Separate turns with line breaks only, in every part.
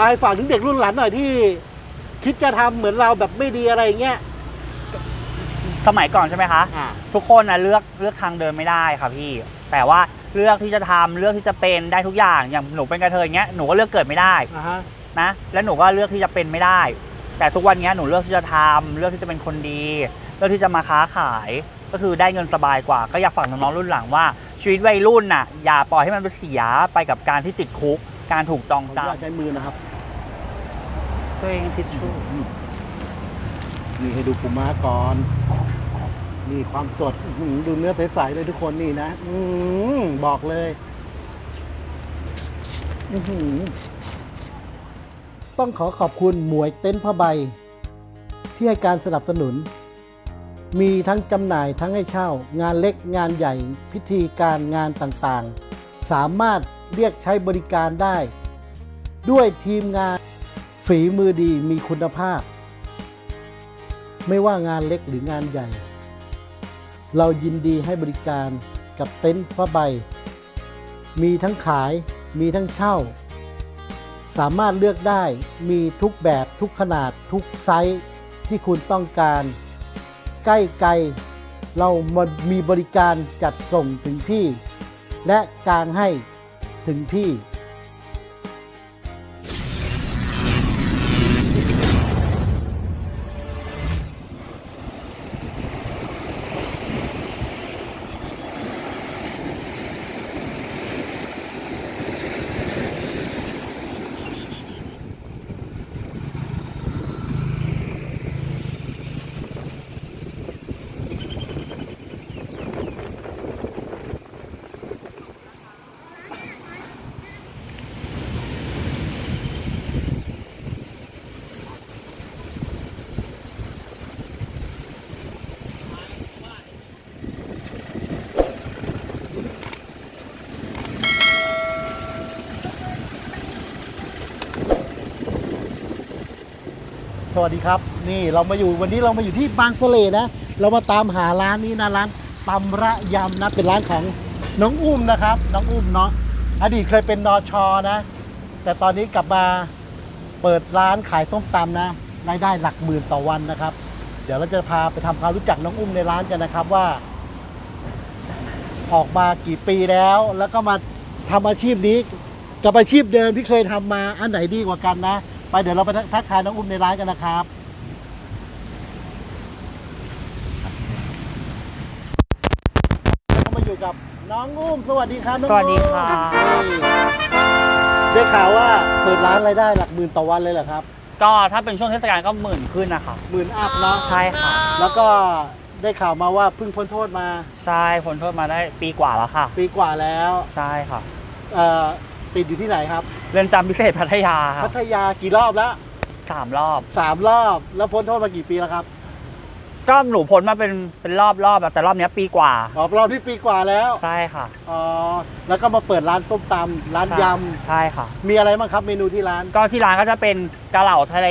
เอาให้ฝากถึงเด็กรุ่นหลังหน่อยที่ คิดจะทำเหมือนเราแบบไม่ดีอะไรอย่างเงี้ย
สมัยก่อนใช่ไหมคะ
อ่า
ทุกคนนะเลือกเลือกทางเดินไม่ได้ค่ะพี่ แต่ว่าเลือกที่จะทำเลือกที่จะเป็นได้ทุกอย่างอย่างหนูเป็นกระเทยอย่างเงี้ยหนูก็เลือกเกิดไม่ได้
อ่าฮะ
นะแล้วหนูก็เลือกที่จะเป็นไม่ได้ แต่ทุกวันเนี้ยหนูเลือกที่จะทำเลือกที่จะเป็นคนดี เลือกที่จะมาค้าขายก็คือได้เงินสบายกว่า ก็อยากฝากน้องๆรุ่นหลังว่าชีวิตวัยรุ่นน่ะอย่าปล่อยให้มันไปเสียไปกับการที่ติดคุก การถูกจอง
ผม
จ
อยากใช้มือนะครับำ
ตัวเองทิชชู่
นี่ให้ดูปูม้าก่อน นี่ความสดดูเนื้อใสๆเลยทุกคนนี่นะ อืบอกเลยต้องขอขอบคุณหมวยเต็นท์ผ้าใบ ที่ให้การสนับสนุน มีทั้งจำหน่ายทั้งให้เช่า งานเล็กงานใหญ่ พิธีการงานต่างๆ สามารถเรียกใช้บริการได้ ด้วยทีมงาน ฝีมือดีมีคุณภาพ ไม่ว่างานเล็กหรืองานใหญ่ เรายินดีให้บริการกับเต็นท์ผ้าใบ มีทั้งขายมีทั้งเช่า สามารถเลือกได้มีทุกแบบทุกขนาดทุกไซส์ที่คุณต้องการ ใกล้ไกลเรามามีบริการจัดส่งถึงที่ และกางให้ถึงที่ วัสดีครับ นี่เรามาอยู่วันนี้เรามาอยู่ที่บางสะเลนะ เรามาตามหาร้านนี้นะร้านตำระยำนะเป็นร้านของน้องอุ้มนะครับ น้องอุ้มเนาะอดีตเคยเป็นนอชอนะ แต่ตอนนี้กลับมาเปิดร้านขายส้มตำนะรายได้หลักหมื่นต่อวันนะครับ เดี๋ยวเราจะพาไปทำความรู้จักน้องอุ้มในร้านกันนะครับว่า ออกมากี่ปีแล้ว แล้วก็มาทำอาชีพนี้กับอาชีพเดิมที่เคยทำมาอันไหนดีกว่ากันนะ ไปเดี๋ยวเราไปทักทายน้องอุ้มในร้านกันนะครับแล้วก็มาอยู่กับน้องอุ้มสวัสดีครับน้อง
ส
อุ้ม
วัสดีค่ะ
นี่ได้ข่าวว่าเปิดร้านรายได้หลักหมื่นต่อวันเลยเหรอครับ
ก็ถ้าเป็นช่วงเทศกาลก็หมื่นขึ้นนะคะ
หมื่นอัพเนาะ
ใช่ค่ะ
แล้วก็ได้ข่าวมาว่าเพิ่งพ้นโทษมา
ใช่ผลโทษมาได้ปีกว่าแล้วค่ะ
ปีกว่าแล้ว
ใช่ค่ะ
เอ่อ ติดอยู่ที่ไหนครับ
เรือนจำพิเศษพัทยาครั
พั
บ
ทยากี่รอบแล้ว
สามรอบ
สามรอบ แล้วพ้นโทษมากี่ปีแล้วครับ
ก็หนูพ้นมาเป็นเป็นรอบรอบๆแต่รอบเนี้ยปีกว่า
อ๋อรอบที่ปีกว่าแล้ว
ใช่ค่ะ
อ๋อ แล้วก็มาเปิดร้านส้มตำร้าน
ใช่
ย
ใช่ค่ะำ
มีอะไรบ้างครับเมนูที่ร้าน
ก็ที่ร้านก็จะเป็นกะเหล่าทะเล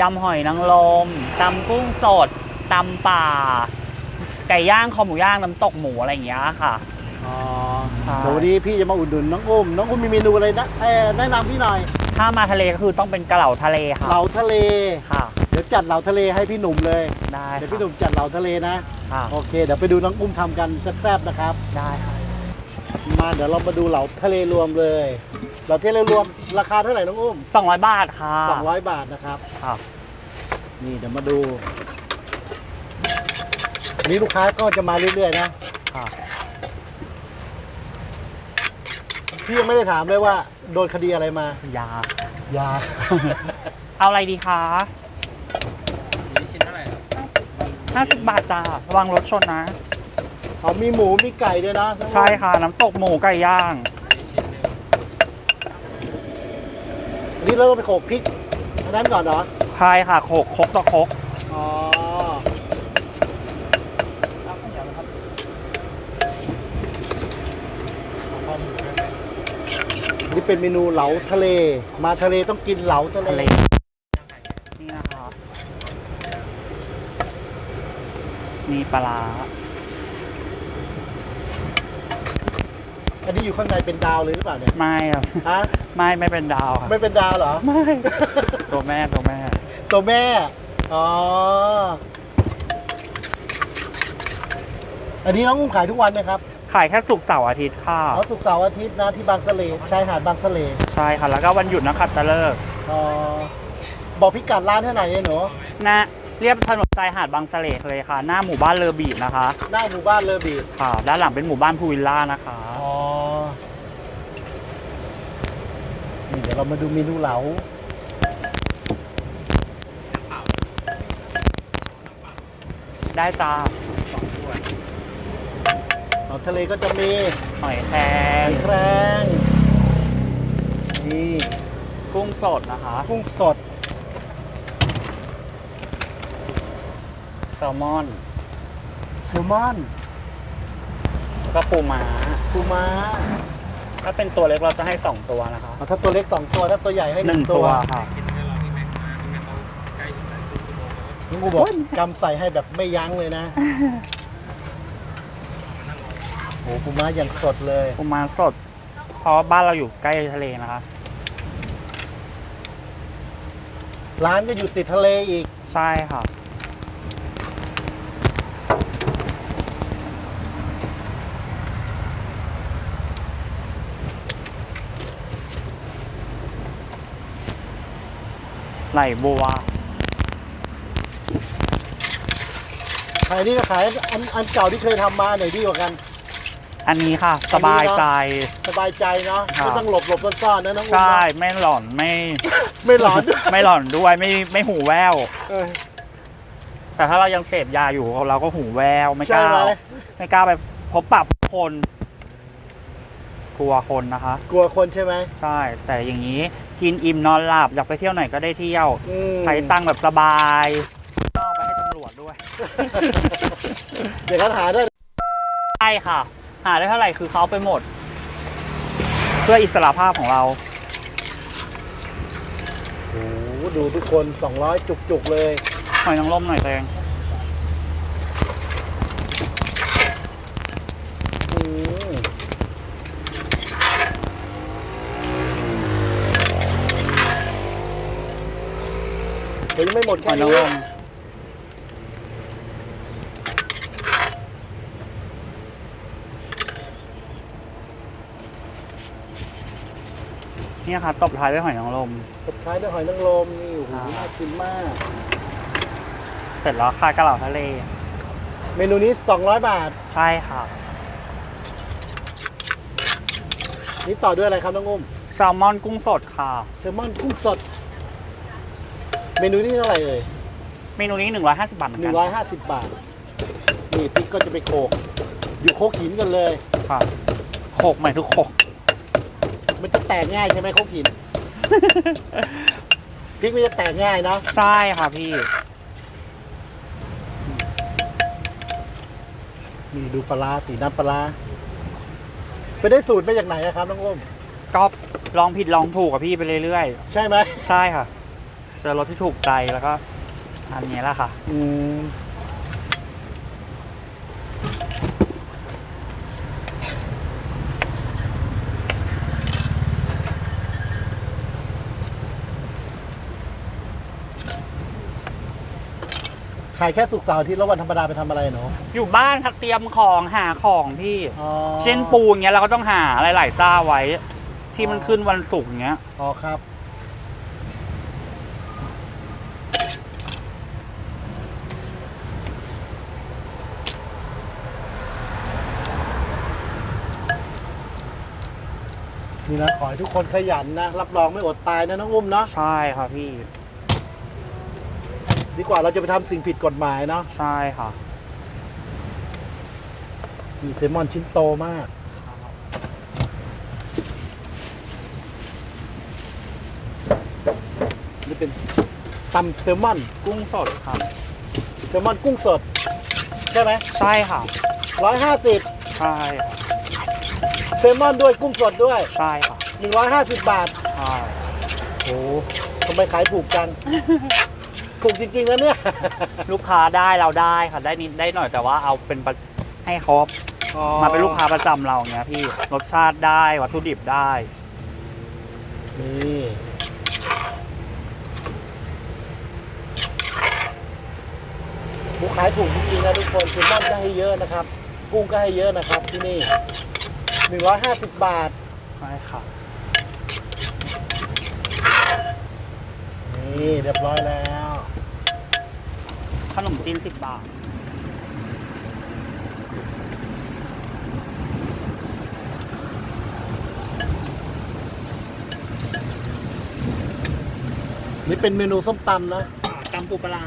ยำหอยนางรมตำกุ้งสดตำป่า ไก่ย่างคอหมูย่างน้ำตกหมูอะไรอย่างเงี้ยค่ะ
อ๋อ
ใช่
เดี๋ยววันนี้พี่จะมาอุดหนุนน้องอุ้ม น้องอุ้มมีเมนูอะไรนะเอ่อแนะนำพี่หน่อย
ถ้ามาทะเลก็คือต้องเป็นกะเหล่าทะเลค่ะ
เหลาทะเล
ค่ะ
เดี๋ยวจัดเหลาทะเลให้พี่หนุ่มเลย
ได้
เดี๋ยว
ค่ะ
พี่หนุ่มจัดเหลาทะเลนะ
ค่ะ
โอเค เดี๋ยวไปดูน้องอุ้มทำกันแซ่บๆนะครับ
ได้ค่ะ
มาเดี๋ยวเรามาดูเหลาทะเลรวมเลย เหลาทะเลรวมราคาเท่าไหร่น้องอุ้ม
สองร้อยบาทค่ะ
200 บาทนะครับ
ค่ะ
นี่เดี๋ยวมาดูอันนี้ลูกค้าก็จะมาเรื่อยๆนะ
ค่ะ
พี่ยังไม่ได้ถามเลยว่า โดนคดีอะไรมา
ยา
ยา
เอาอะไรดีคะห้าสิบบาทจ้าระวังรถชนนะ
เขามีหมูมีไก่ด้วยนะ
ใช่ค่ะ น้ำตกหมูไก่ย่าง
อันนี้เราต้องไปโขลกพริกอันนั้นก่อนเหรอ
ใช่ค่ะโขกครกต่อครก
อ๋อ นี่ เป็นเมนูเหลาทะเล มาทะเลต้องกินเหลาทะ
ทะ
เล
เล นี่นะคะมีปลาร้า
อันนี้อยู่ข้างในเป็นดาวเลยหรือเปล่าเนี่ย
ไม่ครับ
ฮะ
ไม่ไม่เป็นดาวครับ
ไม่เป็นดาวเหรอ
ไม่ตัวแม่ตัวแม่
ตัวแม่ อ๋อ อันนี้น้องอุ้มขายทุกวันไหมครับ
ขายแค่ศุกร์เสาร์อาทิตย์ค่ะ
อ๋อศุกร์เสาร์อาทิตย์นะที่บางสะเลชายหาดบางสะเล
ใช่ค่ะ แล้วก็วันหยุดนักขัตฤกษ์
อ๋อบอกพิกัดร้านให้หน่อยไอ้หนู
นะเรียบถนนชายหาดบางสะเลเลยค่ะ หน้าหมู่บ้านเลอบีดนะคะ
หน้าหมู่บ้านเลอบีด
ค่ะ ด้านหลังเป็นหมู่บ้านพูวิลล่านะคะ
อ๋อนี่เดี๋ยวเรามาดูเมนูเหลา
ได้จ้า
เอาทะเลก็จะมี
หอยแคร
ห
ง
อยแครงนี่
กุ้งสดนะคะ
กุ้งสด
แซลมอน
แซลมอน
แล้วก็ปูม้า
ปูม้า
ถ้าเป็นตัวเล็กเราจะให้ 2 ตัวนะคะ
อ๋อถ้าตัวเล็กสองตัวถ้าตัวใหญ่ให้ห
ห
นึ่
นึ่
ง
ง
ตั
ตัววค่ะ
ลุงกูบอกกำใส่ให้แบบไม่ยั้งเลยนะ โอ้ปูม้าอย่างสดเลย
ปูม้าสด เพราะบ้านเราอยู่ใกล้ทะเลนะคะ
ร้านก็อยู่ติดทะเลอีก
ใช่ค่ะ ไหลบัว
ขายนี่ก็ขายอันอันเก่าที่เคยทำมาไหนดีกว่ากัน
อันนี้ค่ะ
อั
ส
นนี้เนอะ
บายใจ
สบายใจเนาะ
ครับ
ไม่ต้องหลบหลบซ่อนๆนะน้องอุ้ม
ใช่
นะ
ไม่หลอนไม่
ไม่หลอน
ไม่หลอนด้วยไม่ไม่หูแวว
เออ
แต่ถ้าเรายังเสพยาอยู่เราก็หูแววไม่ก
ใช่
ล้า
ไหม
ไม่กล้าไปพบปะผู้คนกลัวคนนะคะ
กลัวคนใช่ไหม
ใช่ แต่อย่างนี้กินอิ่มนอนหลับอยากไปเที่ยวไหนก็ได้เที่ยว
อืม
ใช้ตังค์แบบสบายก็เอาไปให้ตำรวจด้วย
เดี๋ยวเขาหาได้
ใช่ค่ะหาได้เท่าไหร่คือเขาเอาไปหมด เพื่ออิสระภาพของเรา
โอ้โหดูทุกคน 200 จุกๆเลย
หอยนางรมหน่อยตัวเอง
อืมเดี๋ยวยังไม่หมด
ห
แค่
อยนาง
นี้
รม เนี่ยค่ะตบท้ายด้วยหอยนางรม
สุดท้ายด้วยหอยนางรมนี่โอ้โห
อ่า
น่ากินมาก
เสร็จแล้วค่ะกะเหล่าทะเล
เมนูนี้ 200 บาท
ใช่ค่ะ
นี่ต่อด้วยอะไรครับน้องอุ้ม
แซลมอนกุ้งสดค่ะ
แซลมอนกุ้งสด เมนูนี้เท่าไหร่เอ่ย
เมนูนี้ 150 บาทเหมือนกัน
150 บาท นี่พริกก็จะไปโขก อยู่โคกหินกันเลย
ค่ะโขกใหม่ทุกโขก
มันจะแตกง่ายใช่ไหมโคกหินพริกมันจะแตกง่ายเนาะ
ใช่ค่ะพี่
นี่ดูปลาร้าสีน้ำปลาร้าไปได้สูตรมาจากไหนอะครับน้องอุ้ม
ก็ลองผิดลองถูกกับพี่ไปเรื่อย
ใช่ไหม
ๆ ใช่ค่ะเจอรถที่ถูกใจแล้วก็อันนี้แหละค่ะ
อืม ขายแค่สุกร์เสาร์อาทิตย์แล้ววันธรรมดาไปทำอะไรเนาะ
อยู่บ้านค่ะเตรียมของหาของพี่
อ๋อ
เช่นปูอย่างเงี้ยเราก็ต้องหาหลายๆเจ้าไว้ ที่มันขึ้นวันศุกร์อย่างเงี้ย
อ๋อครับ นี่นะขอให้ทุกคนขยันนะ รับรองไม่อดตายนะน้องอุ้มเนาะ
ใช่ค่ะพี่
ดีกว่าเราจะไปทำสิ่งผิดกฎหมายเนาะ
ใช่ค่ะ
มีเซลมอนชิ้นโตมาก นี่เป็นตำเซลมอน
กุ้งสดค่ะ
เซลมอนกุ้งสด ใช่ไหม
ใช่ค่ะ
ร้อยห้าสิบ
ใช่ค่ะ
เซลมอนด้วยกุ้งสดด้วย
ใช่ค่ะ
หนึ่งร้อยห้าสิบบาท
ใช่
โอ้ทำไมขายถูกจัง ถูกจริงๆนะเนี่ย
ลูกค้าได้เราได้ค่ะได้นิดได้หน่อยแต่ว่าเอาเป็นปะให้เขา
อ๋อ
มาเป็นลูกค้าประจำเราเนี้ยพี่รสชาติได้วัตถุดิบได้
นี่หมูขายถูกจริงๆนะทุกคนคือน่อนก็ให้เยอะนะครับ กุ้งก็ให้เยอะนะครับที่นี่ 150 บาท
ใช่ค่ะ
นี่เรียบร้อยแล้ว
ขนมจีนสิบบาท
นี่เป็นเมนูส้มตำนะ
ตำปูปลาร้า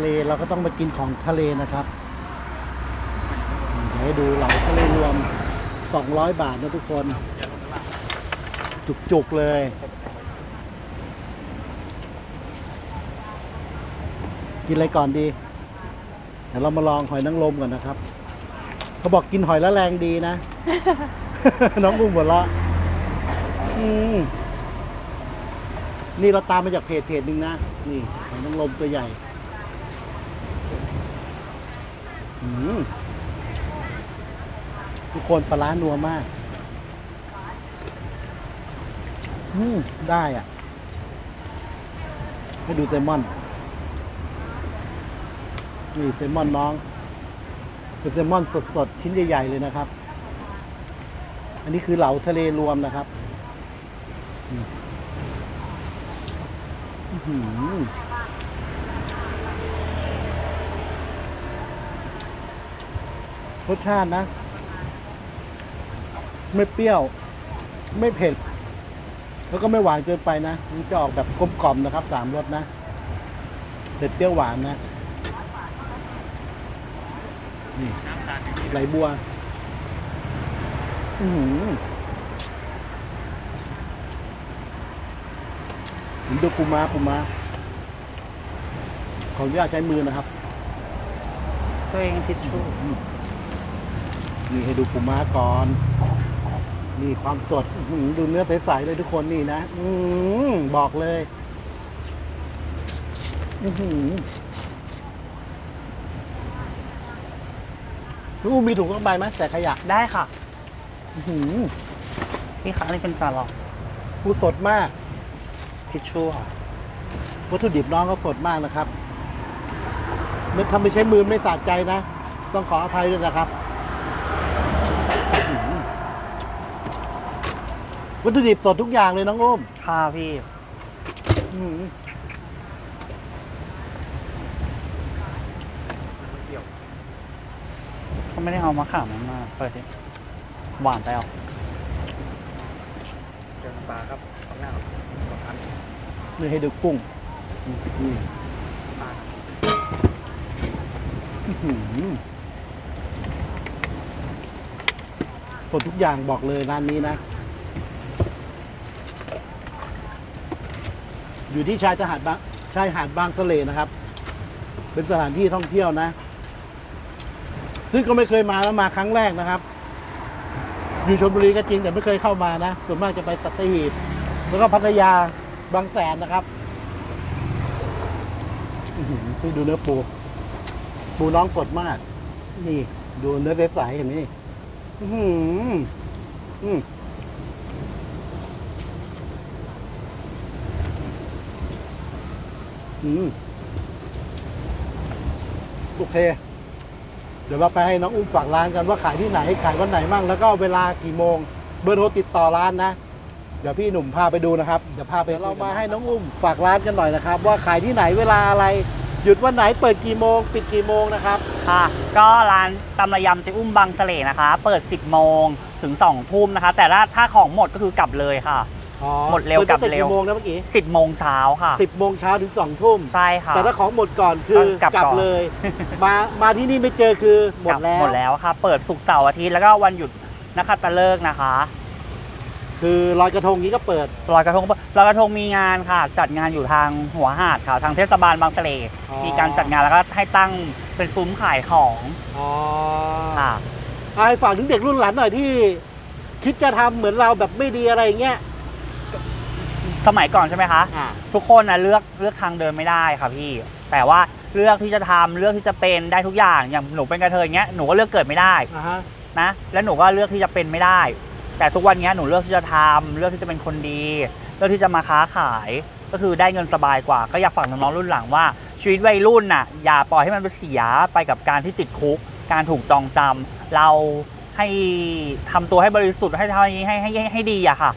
เลเราก็ต้องมากินของทะเลนะครับเดี๋ยวให้ดูเหล่าทะเลรวม 200 บาทนะทุกคน จุกๆเลยกินอะไรก่อนดี เดี๋ยวเรามาลองหอยนางรมก่อนนะครับ เขาบอกกินหอยแล้วแรงดีนะ น้องอุ้มหัวเราะอืมนี่เราตามมาจากเพจเพจหนึ่งนะ นี่หอยนางรมตัวใหญ่ อืม ทุกคนปลาร้านัวมาก อืม ได้อะ ให้ดูแซมอน นี่แซมอนน้อง เป็นแซมอนสดๆ ชิ้นใหญ่ๆ เลยนะครับ อันนี้คือเหลาทะเลรวมนะครับ อืมอื้อหือ รสชาตินะ ไม่เปรี้ยว ไม่เผ็ด แล้วก็ไม่หวานเกินไปนะ มันจะออกแบบกลมกล่อมนะครับสามรสนะเผ็ดเปรี้ยวหวานนะนี่ไหลบัว อือหือผมดูปูม้าปูม้าขออนุญาตใช้มือนะครับ
ตัวเองทิชชู่
นี่ให้ดูปูม้าก่อน นี่ความสดอื้อหือดูเนื้อใสๆเลยทุกคนนี่นะ อือบอกเลยอือหือลูกมีถุงกระใบไหมแต่ขยะ
ได้ค่ะ
อื้อหือ
พี่คะอันนี้เป็นจานหรอ
ปูสดมาก
ทิชชู่ค่ะ
วัตถุดิบน้องก็สดมากนะครับนึกทำไม่ใช้มือไม่สะใจนะ ต้องขออภัยด้วยนะครับอื้อหือ วัตถุดิบสดทุกอย่างเลยน้องโอ้ม
ค่ะพี่
อื้อหือ
เขาไม่ได้เอามะขามมามาเปิดดิหวานไปอะ
เจอน้ำปลาครับข้างหน้าครับสองอัน
นี่ให้ดูกุ้งนี่อื้อหือสดทุกอย่างบอกเลยร้านนี้นะ อยู่ที่ชายหาดบางชายหาดบางสะเลนะครับ เป็นสถานที่ท่องเที่ยวนะ ซึ่งก็ไม่เคยมาแล้วมาครั้งแรกนะครับ อยู่ชลบุรีก็จริงแต่ไม่เคยเข้ามานะ ส่วนมากจะไปสัตหีบแล้วก็พัทยาบางแสนนะครับนี่ดูเนื้อปู ปูน้องสดมาก นี่ ดูเนื้อใสๆเห็นไหมนี่อื้อหืออืม อืมโอเค เดี๋ยวเราไปให้น้องอุ้มฝากร้านกันว่าขายที่ไหน ขายวันไหนมั่งแล้วก็เวลากี่โมง เบอร์โทรติดต่อร้านนะ เดี๋ยวพี่หนุ่มพาไปดูนะครับ เดี๋ยวพาไปเรามาให้น้องอุ้มฝากร้านกันหน่อยนะครับ ว่าขายที่ไหนเวลาอะไร หยุดวันไหนเปิดกี่โมง ปิดกี่โมงนะครับ
ค่ะก็ร้านตำระยำเจ๊อุ้มบางเสล่นะคะ เปิด 10 โมงถึง 2 ทุ่มนะคะ แต่ถ้าถ้าของหมดก็คือกลับเลยค่ะ
อ๋อ
หมดเร็ว
ปิตั้งแต่
กลับเร็ว
กี่โมงนะเมื่อกี้
10โมงเช้าค่ะ
สิบโมงเช้าถึงสองทุ่ม
ใช่ค่ะ
แต่ถ้าของหมดก่อนคือ
ก็กลับก่อน
เลย มามาที่นี่ไม่เจอคือหมด
กลับ
แล้ว
หมดแล้วค่ะ เปิดศุกร์เสาร์อาทิตย์แล้วก็วันหยุดนะคะตะเลิกษ์นะคะ
คือลอยกระทงนี้ก็เปิด
ลอยกระทงลอยกระทงมีงานค่ะ จัดงานอยู่ทางหัวหาดค่ะทางเทศบาลบางเสล่
อ๋อ
มีการจัดงานแล้วก็ให้ตั้งเป็นซุ้มขายของ
อ๋อ
ค่ะ
เอาให้ฝากถึงเด็กรุ่นหลานหน่อยที่คิดจะทำเหมือนเราแบบไม่ดีอะไรอย่างเงี้ย
สมัยก่อนใช่ไหมคะ
อ่า
ทุกคนนะเลือกเลือกทางเดินไม่ได้ค่ะพี่ แต่ว่าเลือกที่จะทำเลือกที่จะเป็นได้ทุกอย่างอย่างหนูเป็นกระเทยอย่างเงี้ยหนูก็เลือกเกิดไม่ได้
อ่าฮะ
นะแล้วหนูก็เลือกที่จะเป็นไม่ได้ แต่ทุกวันเนี้ยหนูเลือกที่จะทำเลือกที่จะเป็นคนดี เลือกที่จะมาค้าขายก็คือได้เงินสบายกว่า ก็อยากฝากน้องๆรุ่นหลังว่าชีวิตวัยรุ่นน่ะอย่าปล่อยให้มันไปเสียไปกับการที่ติดคุก การถูกจองจำเราให้ทำตัวให้บริสุทธิ์ให้ให้ให้ให้ให้ให้ดีอะค่ะ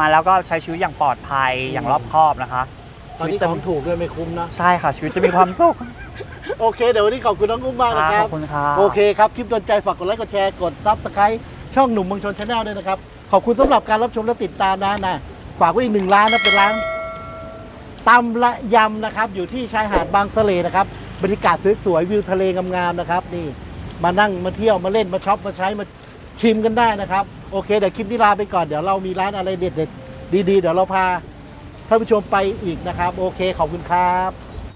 มาแล้วก็ใช้ชีวิตอย่างปลอดภัยอย่างรอบคอบนะคะ
ตอนนี้
จะ
ของถูกด้วยไม่คุ้มนะ
ใช่ค่ะ ชีวิตจะมีความสุข
โอเค เดี๋ยววันนี้ขอบคุณน้องอุ้มมากนะค
ข
รั
อ
บบ
คุณค่ะ
โอเคครับ คลิปโดนใจฝากกดไลค์กดแชร์กดซับสไครต์ช่องหนุ่มเมืองชนชาแนลด้วยนะครับ ขอบคุณสำหรับการรับชมและติดตามนะนะฝากไว้อีกหนึ่งร้านนะเป็นร้านตำละยำนะครับ อยู่ที่ชายหาดบางสะเลนะครับบรรยากาศสวยๆวิวทะเลงามๆนะครับ นี่ มานั่งมาเที่ยวมาเล่นมาช็อปมาใช้มา ชิมกันได้นะครับ โอเค เดี๋ยวคลิปนี้ลาไปก่อน เดี๋ยวเรามีร้านอะไรเด็ดๆดีๆ เดี๋ยวเราพาท่านผู้ชมไปอีกนะครับ โอเค ขอบคุณครับ